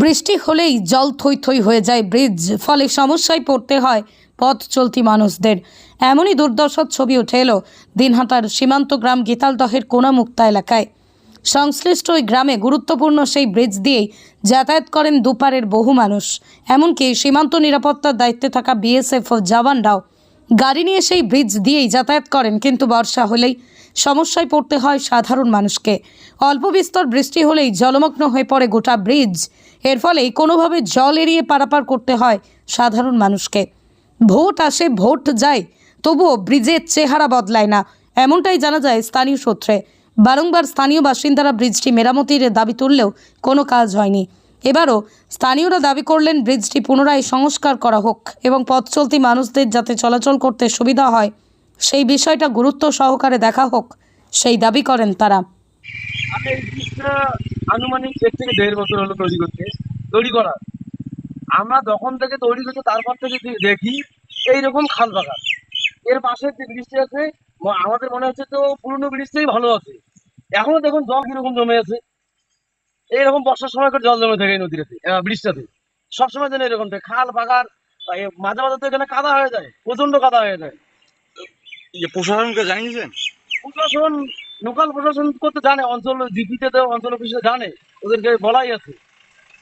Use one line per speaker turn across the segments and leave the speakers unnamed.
বৃষ্টি হলেই জল থই থই হয়ে যায় ব্রিজ, ফলে সমস্যায় পড়তে হয় পথ চলতি মানুষদের। এমনই দুর্দশার ছবি উঠে এলো দিনহাটার সীমান্ত গ্রাম গীতালদহের কোনামুক্তা এলাকায়। সংশ্লিষ্ট ওই গ্রামে গুরুত্বপূর্ণ সেই ব্রিজ দিয়েই যাতায়াত করেন দুপারের বহু মানুষ। এমনকি সীমান্ত নিরাপত্তার দায়িত্বে থাকা বিএসএফ ও জওয়ানরাও গাড়ি নিয়ে সেই ব্রিজ দিয়েই যাতায়াত করেন, কিন্তু বর্ষা হলেই সমস্যায় পড়তে হয় সাধারণ মানুষকে। অল্প বিস্তর বৃষ্টি হলেই জলমগ্ন হয়ে পড়ে গোটা ব্রিজ। এর ফলেই কোনোভাবে জল এড়িয়ে পারাপার করতে হয় সাধারণ মানুষকে। ভোট আসে, ভোট যায়, তবুও ব্রিজের চেহারা বদলায় না, এমনটাই জানা যায় স্থানীয় সূত্রে। বারংবার স্থানীয় বাসিন্দারা ব্রিজটি মেরামতির দাবি তুললেও কোনো কাজ হয়নি। এবারও স্থানীয়রা দাবি করলেন ব্রিজটি পুনরায় সংস্কার করা হোক এবং পথ চলতি মানুষদের যাতে চলাচল করতে সুবিধা হয়। সেই বিষয়টা গুরুত্ব সহকারে দেখা হোক, সেই দাবি করেন তারা।
আনুমানিক দেড় থেকে দেড় বছর হলো তৈরি করতে তৈরি করা। আমরা যখন থেকে তৈরি করতে তারপর থেকে দেখি এইরকম খাল বাগান। এর পাশে যে ব্রিজটি আছে আমাদের মনে হচ্ছে তো পুরনো ব্রিজটাই ভালো আছে। এখনও দেখুন জল কীরকম জমে আছে। এইরকম বর্ষার সময় করে জল জমে থাকে এই নদীটাতে ব্রিজটাতে সবসময় যেন এরকম থাকে। খাল বাগান মাঝে মাঝে তো এখানে কাদা হয়ে যায় প্রচণ্ড কাদা হয়ে যায়।
প্রশাসনকে জানিয়েছেন?
প্রশাসন লোকাল প্রশাসন করতে জানে, অঞ্চল জিপিতে তো অঞ্চল অফিসে জানে, ওদেরকে বলাই আছে।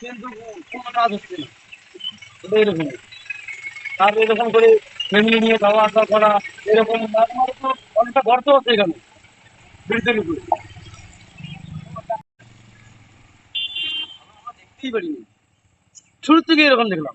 কিন্তু কোনো কাজ হচ্ছে না। এরকম। আর এরকম করে ফ্যামিলি নিয়ে খাওয়া আসা করা, এরকম অনেকটা গর্ত আছে এখানে, ব্রিজের উপরে। দেখতেই পারিনি। শুরুর থেকে এরকম দেখলাম।